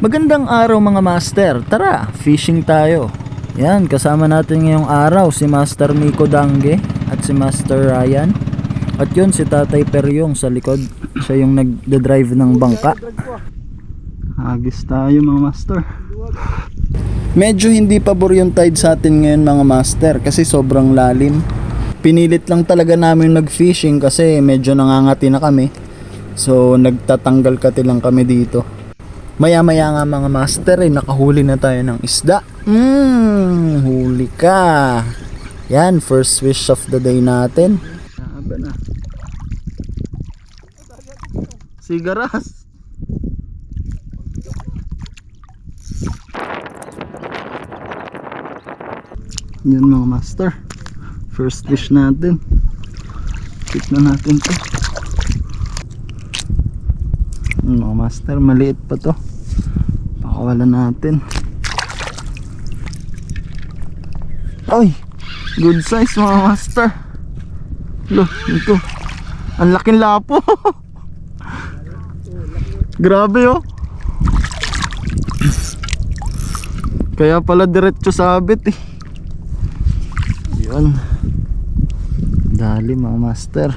Magandang araw mga master. Tara, fishing tayo. Yan, kasama natin ngayong araw si Master Miko Dange at si Master Ryan. At yun si Tatay Peryong sa likod. Siya yung nagde-drive ng bangka. Agis tayo mga master. Medyo hindi pabor yung tide sa atin ngayon mga master kasi sobrang lalim. Pinilit lang talaga namin mag-fishing kasi medyo nangangati na kami. So nagtatanggal kati lang kami dito. Maya maya nga mga master eh, nakahuli na tayo ng isda. Mmm, huli ka. Yan, first wish of the day natin. Aba na. Sigaras. Yan mga master. First fish natin. Na natin to. Mga master, maliit pa to. Pakawalan natin. Ay! Good size mga master. Lo, ito. Ang laking lapo. Grabe oh. Kaya pala diretso sabit eh. Yun. Dali mga master.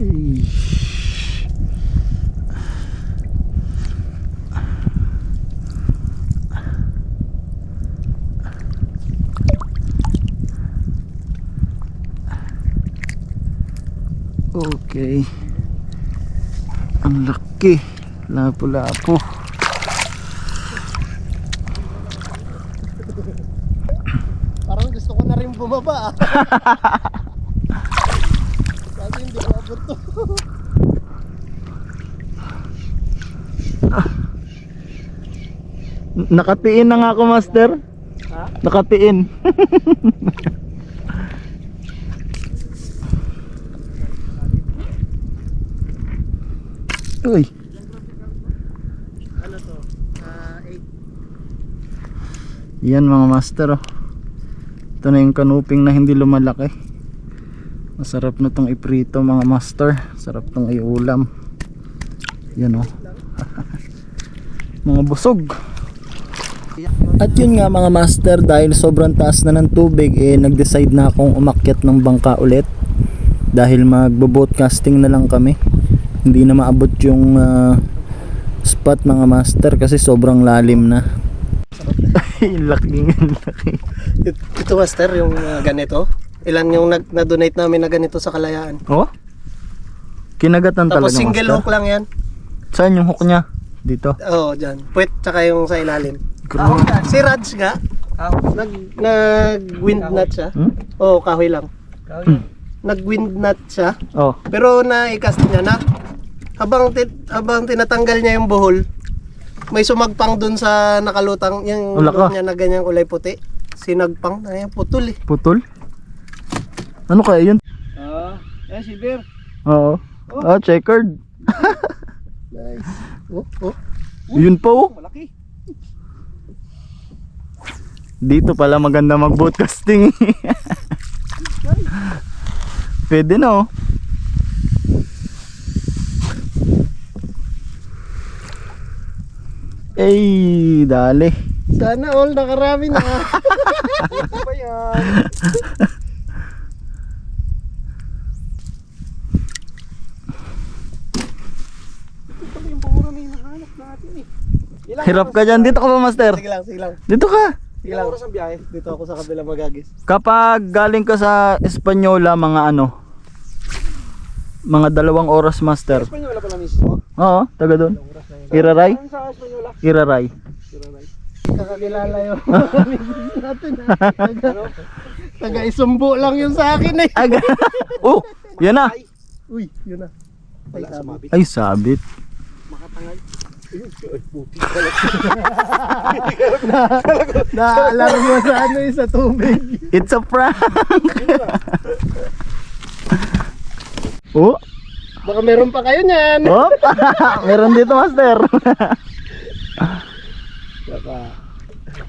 Ay. Okay. Ang laki. Lapo-lapo. Parang gusto ko na rin bumaba. Kasi hindi ko abot to. Nakatiin na nga ako, master. Ha? Nakatiin. Uy, Ano to? Ah, 8. yan mga master oh. Ito na yung kanuping na hindi lumalaki. Masarap na tong iprito mga master. Sarap tong iulam. Yan oh. mga busog. At yun nga mga master dahil sobrang taas na ng tubig eh nag-decide na akong umakyat ng bangka ulit dahil magbo-boatcasting na lang kami. Hindi na maabot yung ah, spot mga master kasi sobrang lalim na. Ay, laki laki. It- Ito master, yung ah, ganito. Ilan yung nag- na-donate namin na ganito sa kalayaan. Oh? Kinagatan Tapos talaga single master. hook lang yan. Saan yung hook niya? Dito. Oo, oh, dyan. Puwet, tsaka yung sa ilalim. Grabe. Si Raj nga, nag, nag-wind nut siya. Hmm? Oo, kahoy lang. Hmm. Nag-wind nut siya. Oh. Pero na-cast niya na. Habang, ti- habang tinatanggal niya yung buhol, may sumagpang dun sa nakalutang, yung Wala ka. niya na ganyang kulay puti. Sinagpang, na yan, putol eh. Putol? Ano kaya yun? Ah, eh, si Bear. Oo. Oh, checkered. Nice. Oh, oh, Yun pa oh. malaki. Dito pala maganda mag-broadcasting. Pwede na oh. Ay, dali. Sana all nakarami na. Ano ba yan? Ito pala yung puro na hinahanap natin eh. Ilang Hirap oras ka dyan. Dito ka ba, master? Sige lang, sige lang. Dito ka. Sige lang. oras ang biyahe? Dito ako sa kabila magagis. Kapag galing ka sa Espanyola, mga ano, mga dalawang oras, master. Espanyola pala mismo. Oo, taga doon. Oras na yun. Iraray? Iraray. Iraray. Kakakilala yung natin. Ano? Taga isumbo lang yun sa akin eh. Aga. oh, yan na. Uy, yun na. Ay, sabi. Ay, sabit. Makatangay. Ay, puti. Naalam mo sa ano eh, sa tubig. It's a prank. oh, Baka meron pa kayo niyan. oh. Meron dito, master. Baka.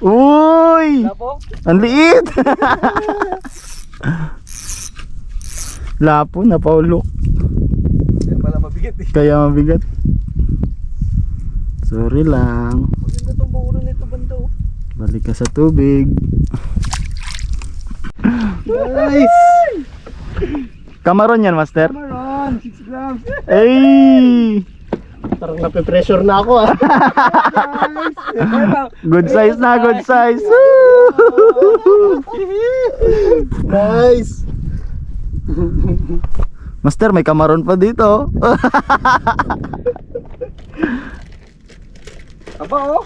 Uy! Lapo? Ang liit! Lapo na Paulo. Yan pala mabigat eh. Kaya mabigat. Sorry lang. Maganda tong bukuran nito banda oh. Balik ka sa tubig. Nice! Kamaron yan, master. Maron, 6 grams. Ay! Parang nape-pressure na ako ah. Good size na, good size. nice! Master, may kamaron pa dito. Aba oh.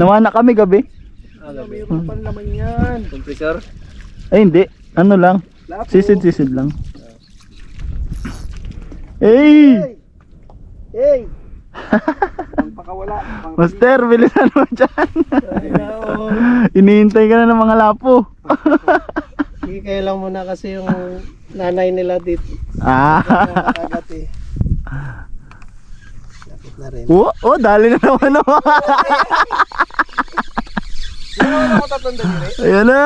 Nawana kami gabi. Mayroon pa naman yan. Compressor? Ay, hindi. Ano lang. Sisid-sisid lang. Hey! Hey! Ang pakawala. Pang Master, bilisan mo dyan. Ay, nao. Inihintay ka na ng mga lapo. Sige, kaya lang muna kasi yung nanay nila dito. Ah. Kakagat eh. Lapit na rin. Oh, oh, dali na naman naman. Ano ako tatanda nyo rin? Ayan na.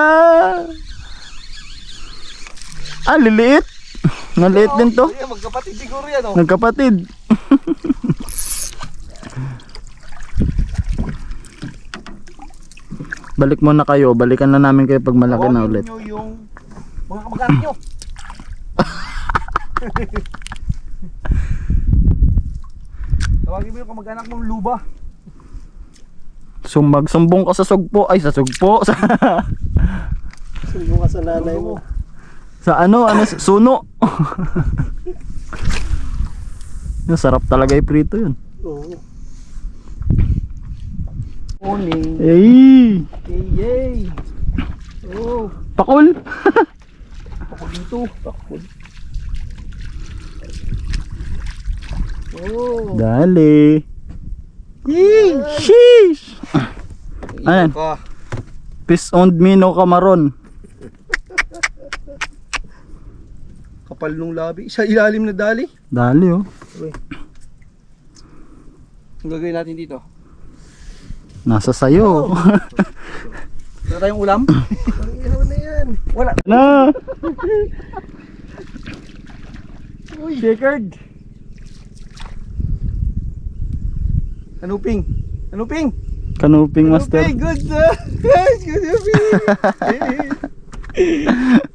Ah, liliit. Maliit din to. Magkapatid siguro yan oh. Nagkapatid. Balik muna kayo. Balikan na namin kayo pag malaki na ulit. nyo yung mga kamag-anak nyo. Tawagin mo yung kamag-anak mong luba. Sumbag, sumbong ka sa sugpo. Ay, sa sugpo. Sa, Sumbong ka sa nanay mo. Sa ano, ano, suno. Yung sarap talaga iprito yun. Oo. Morning. Ay, Yay! Oh, pakul. ako dito. Takot. Oh. Dali. Yee, sheesh. Ayan. Ka. Fish on Mino Camaron. Kapal nung labi. Sa ilalim na dali. Dali oh. Ang gagawin natin dito? Nasa sayo. Wala tayong ulam? Ang na yan. Wala. na. Uy. Checkered. Anuping. Anuping. Kanuping master. Anuping. Good. Good Anuping.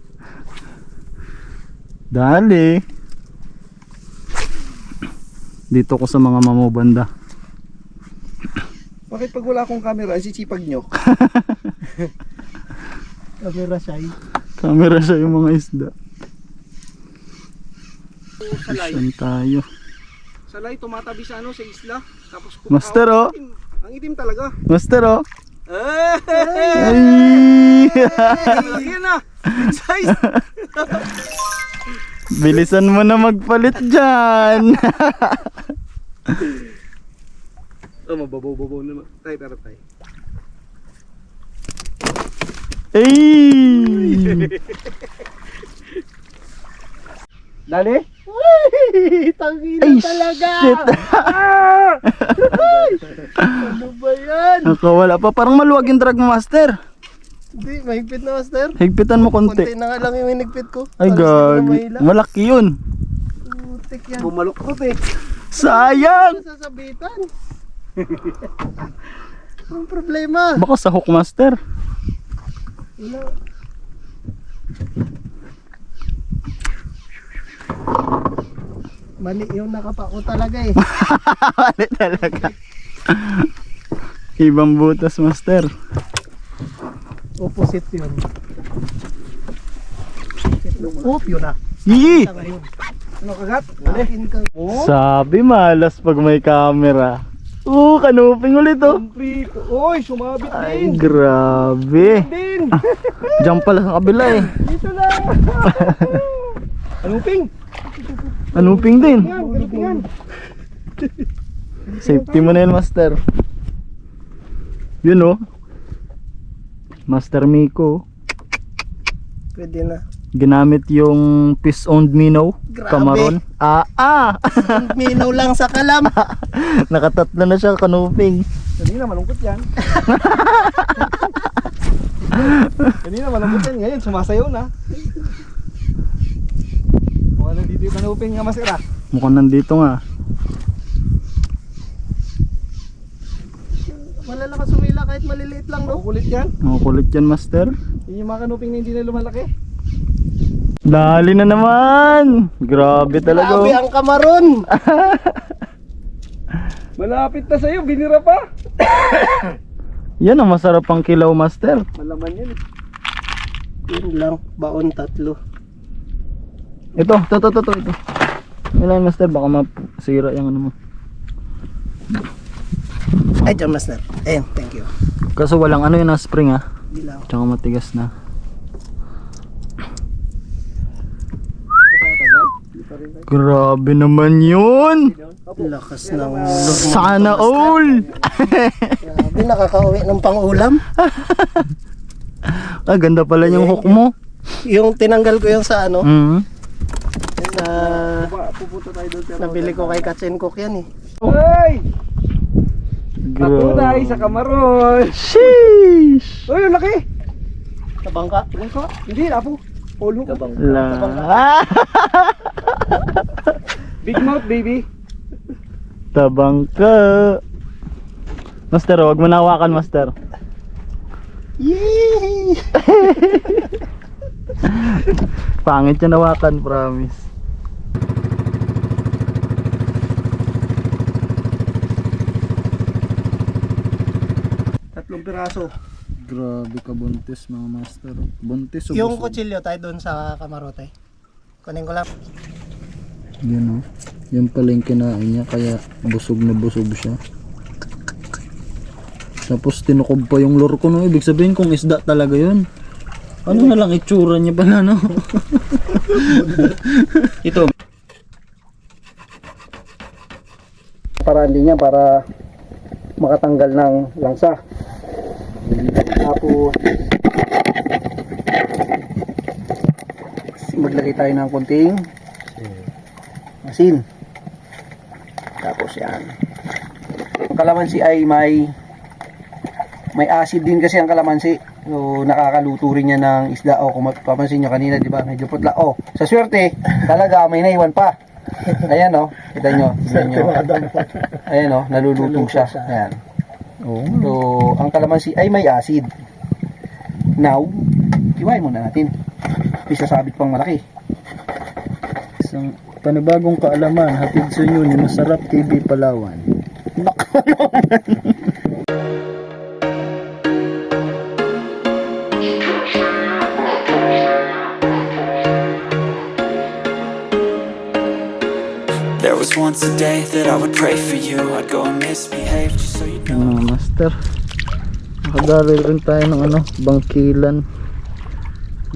Dali. Dito ko sa mga mamobanda. Bakit pag wala akong camera, sisipag nyo? camera siya. Camera siya yung mga isda. Salay. Saan tayo? Salay tumatabi sa ano sa isla. Tapos Master, oh. Ang itim, ang itim talaga. Master oh. Ay! Ay! Yan na. Big size. Bilisan mo na magpalit dyan. Oh, mababaw-babaw naman. Tay, pero tay. Ay! Dali? Ay! Tangina Ay, talaga! shit. Ano ba yan? Nakawala pa. Parang maluwag yung drag mo, master. Hindi, mahigpit na master. Higpitan mo Konti konti. na nga lang yung hinigpit ko. Ay, na mahila. Malaki yun. Putik yan. Bumaluktot eh. Sayang! Ano sasabitan? Anong problema? Baka sa hook, master. Wala. Mali yung nakapako talaga eh. Mali talaga. Ibang butas, master. Opposite yun. Oop yun ah. Yee! Ano kagat? Ka. Sabi malas pag may camera. Oo, kanuping ulit oh. complete. Oy, sumabit Ay, din. grabe. Din. Diyan pala sa kabila eh. Dito lang. Anong ping? Anuping din. Yan. Safety mo na yun, master. Yun oh. Master Miko. Pwede na. Ginamit yung fish owned minnow. Grabe. Kamaron. Ah, ah! minnow lang sa kalam. Nakatatlo na siya kanuping. Kanina malungkot yan. Kanina malungkot yan. Ngayon sumasayaw na. Mukhang nandito yung kanuping nga masira. Mukhang nandito nga. Wala lang kasi no. Kulit yan. Ang kulit yan, master. Yun yung mga kanuping na hindi na lumalaki. Dali na naman! Grabe talaga. Grabe oh. ang kamaron. Malapit na sa'yo, binira pa. Yan ang masarap ang kilaw, master. Malaman yan eh. Yun lang, baon tatlo. Ito, ito, ito, ito, ito. Yan lang, master. Baka masira yung ano mo. Ay, dyan master. Eh, thank you. Kaso walang ano yun na spring ah. Hindi lang. Tsaka matigas na. Grabe naman yun! Lakas ng Sana all! Grabe, nakakauwi ng pang-ulam. ah, ganda pala yung hook mo. Yung tinanggal ko yung sa ano, Mm. sa Pupunta tayo doon. pero- nabili ko kay Katsen Cook yan eh. Hoy! Patunay sa kamaron. Sheesh! Uy, ang laki. Sa bangka. Bangka. Hindi, apo. Polo. La. Ah! Big mouth, baby. Tabang ka. Master, wag mo na hawakan, master. Yay! Pangit yung hawakan, promise. Tatlong piraso. Grabe ka buntis mga master. Buntis o Yung kutsilyo tayo doon sa kamarote. Kunin ko lang. Yan o. Yan pala yung kinain niya kaya busog na busog siya. Tapos tinukob pa yung lure ko no. Ibig sabihin kung isda talaga yun. Ano na lang itsura niya pala no? Ito. Para hindi niya para makatanggal ng langsa. Tapos maglagay tayo ng konting asin. Tapos yan. Ang kalamansi ay may may acid din kasi ang kalamansi. So nakakaluto rin niya ng isda. O kung mapapansin niyo kanina, di ba? Medyo putla. Oh, sa swerte, talaga may naiwan pa. Ayan oh, kita nyo, kita nyo. Ayan oh, naluluto siya. Ayan. Oo. So, ang kalamansi ay may acid. Now, iwain muna natin. May sasabit pang malaki. Isang panibagong kaalaman hatid sa inyo ni Masarap TV Palawan. There was once a day that I would pray for you I'd go and misbehave just so you master? Nakadali rin tayo ng ano, bangkilan.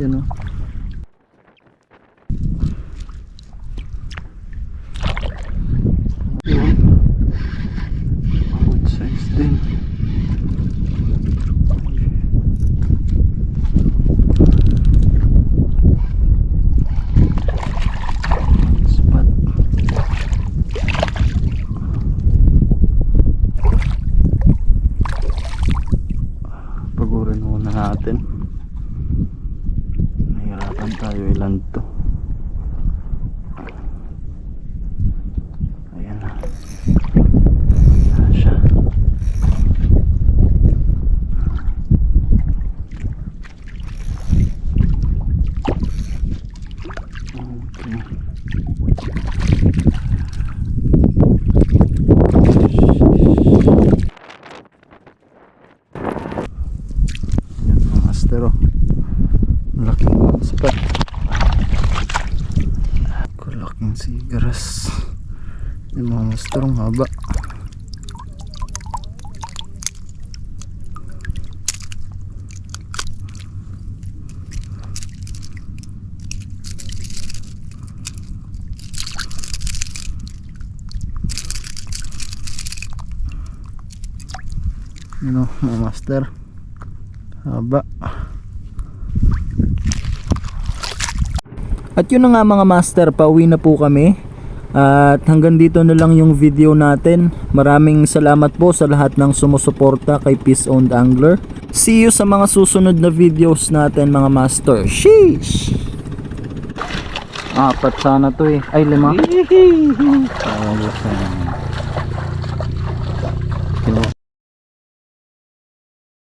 Yan o. Good size din. Spot. pagurin muna natin nahirapan tayo ilan to ayan na ayan siya okay Yan mga master oh. Laking spot. Sigaras. Yan mga master ang haba. Yan oh, mga master. Haba. At yun na nga mga master, pauwi na po kami. At hanggang dito na lang yung video natin. Maraming salamat po sa lahat ng sumusuporta kay Peace Owned Angler. See you sa mga susunod na videos natin mga master. Sheesh! Apat sana to eh. Ay, lima. Ah,